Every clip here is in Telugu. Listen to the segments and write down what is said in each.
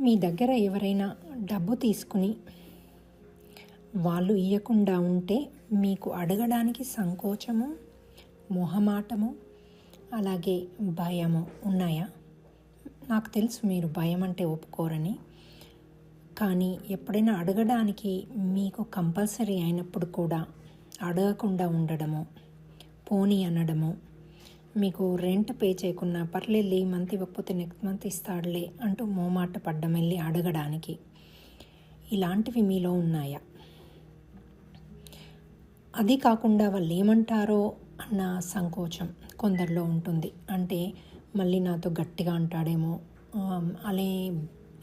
మీ దగ్గర ఎవరైనా డబ్బు తీసుకుని వాళ్ళు ఇవ్వకుండా ఉంటే మీకు అడగడానికి సంకోచము మొహమాటము అలాగే భయము ఉన్నాయా? నాకు తెలుసు మీరు భయం అంటే ఒప్పుకోరని. కానీ ఎప్పుడైనా అడగడానికి మీకు కంపల్సరీ అయినప్పుడు కూడా అడగకుండా ఉండడము పోనీ అనడము మీకు రెంట్ పే చేయకున్నా పర్లేదు ఈ మంత్ ఇవ్వకపోతే నెక్స్ట్ మంత్ ఇస్తాడులే అంటూ మోమాట పడ్డం వెళ్ళి అడగడానికి. ఇలాంటివి మీలో ఉన్నాయా? అది కాకుండా వాళ్ళు ఏమంటారో అన్న సంకోచం కొందరిలో ఉంటుంది. అంటే మళ్ళీ నాతో గట్టిగా అంటాడేమో ఆమ్, అలే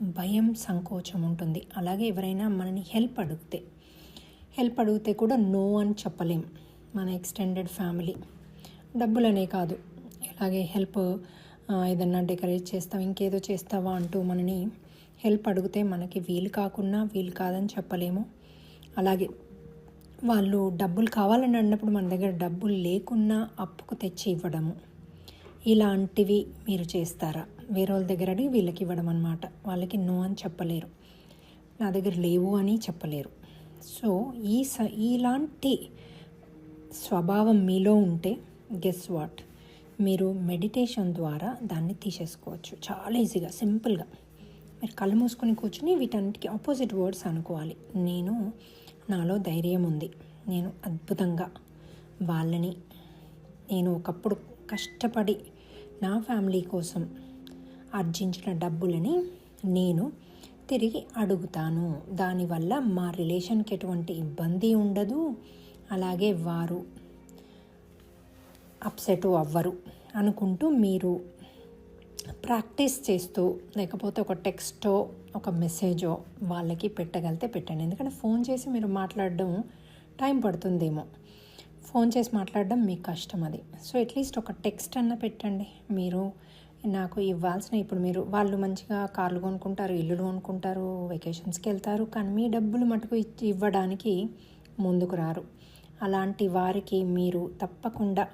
భయం సంకోచం ఉంటుంది. అలాగే ఎవరైనా మనని హెల్ప్ అడిగితే హెల్ప్ అడిగితే కూడా నో అని చెప్పలేం. మన ఎక్స్టెండెడ్ ఫ్యామిలీ డబ్బులనే కాదు. ఇలాగే హెల్ప్ ఏదన్నా డెకరేట్ చేస్తాం ఇంకేదో చేస్తావా అంటూ మనని హెల్ప్ అడిగితే మనకి వీలు కాకున్నా వీలు కాదని చెప్పలేము. అలాగే వాళ్ళు డబ్బులు కావాలని అన్నప్పుడు మన దగ్గర డబ్బులు లేకున్నా అప్పుకు తెచ్చి ఇవ్వడము. ఇలాంటివి మీరు చేస్తారా? వేరే వాళ్ళ దగ్గర అడిగి వీళ్ళకి ఇవ్వడం అనమాట వాళ్ళకి నో అని చెప్పలేరు. నా దగ్గర లేవు అని చెప్పలేరు. సో ఈ స ఇలాంటి స్వభావం మీలో ఉంటే గెస్ వాట్ మీరు మెడిటేషన్ ద్వారా దాన్ని తీసేసుకోవచ్చు. చాలా ఈజీగా సింపుల్గా మీరు కళ్ళు మూసుకొని కూర్చుని వీటన్నిటికీ ఆపోజిట్ వర్డ్స్ అనుకోవాలి. నేను నాలో ధైర్యం ఉంది. నేను అద్భుతంగా వాళ్ళని నేను ఒకప్పుడు కష్టపడి నా ఫ్యామిలీ కోసం ఆర్జించిన డబ్బులని నేను తిరిగి అడుగుతాను. దానివల్ల మా రిలేషన్కి ఎటువంటి ఇబ్బంది ఉండదు. అలాగే వారు అప్సెట్ అవ్వరు అనుకుంటూ మీరు ప్రాక్టీస్ చేస్తూ లేకపోతే ఒక టెక్స్టో ఒక మెసేజో వాళ్ళకి పెట్టగలితే పెట్టండి. ఎందుకంటే ఫోన్ చేసి మీరు మాట్లాడడం టైం పడుతుందేమో. ఫోన్ చేసి మాట్లాడడం మీకు కష్టం అది. సో అట్లీస్ట్ ఒక టెక్స్ట్ అన్న పెట్టండి. మీరు నాకు ఇవ్వాల్సిన ఇప్పుడు మీరు వాళ్ళు మంచిగా కార్లు కొనుక్కుంటారు ఇల్లులు కొనుక్కుంటారు వెకేషన్స్కి వెళ్తారు కానీ మీ డబ్బులు మటుకు ఇచ్చి ఇవ్వడానికి ముందుకు రారు. అలాంటి వారికి మీరు తప్పకుండా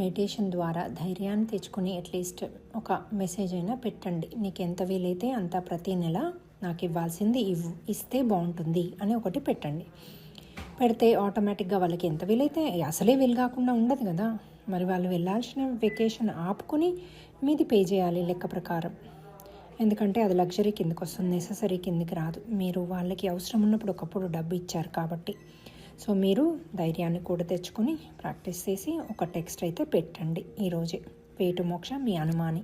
మెడిటేషన్ ద్వారా ధైర్యాన్ని తెచ్చుకుని అట్లీస్ట్ ఒక మెసేజ్ అయినా పెట్టండి. నీకు ఎంత వీలైతే అంత ప్రతి నెల నాకు ఇవ్వాల్సింది ఇవ్వు ఇస్తే బాగుంటుంది అని ఒకటి పెట్టండి. పెడితే ఆటోమేటిక్గా వాళ్ళకి ఎంత వీలైతే అసలే వీలు కాకుండా ఉండదు కదా. మరి వాళ్ళు వెళ్ళాల్సిన వెకేషన్ ఆపుకొని మీది పే చేయాలి లెక్క ప్రకారం. ఎందుకంటే అది లగ్జరీ కిందకి వస్తుంది నెససరీ కిందకి రాదు. మీరు వాళ్ళకి అవసరం ఉన్నప్పుడు ఒకప్పుడు డబ్బు ఇచ్చారు కాబట్టి. సో మీరు ధైర్యాన్ని కూడా తెచ్చుకొని ప్రాక్టీస్ చేసి ఒక టెక్స్ట్ అయితే పెట్టండి ఈరోజే. పేటు మోక్ష మీ అనుమాని.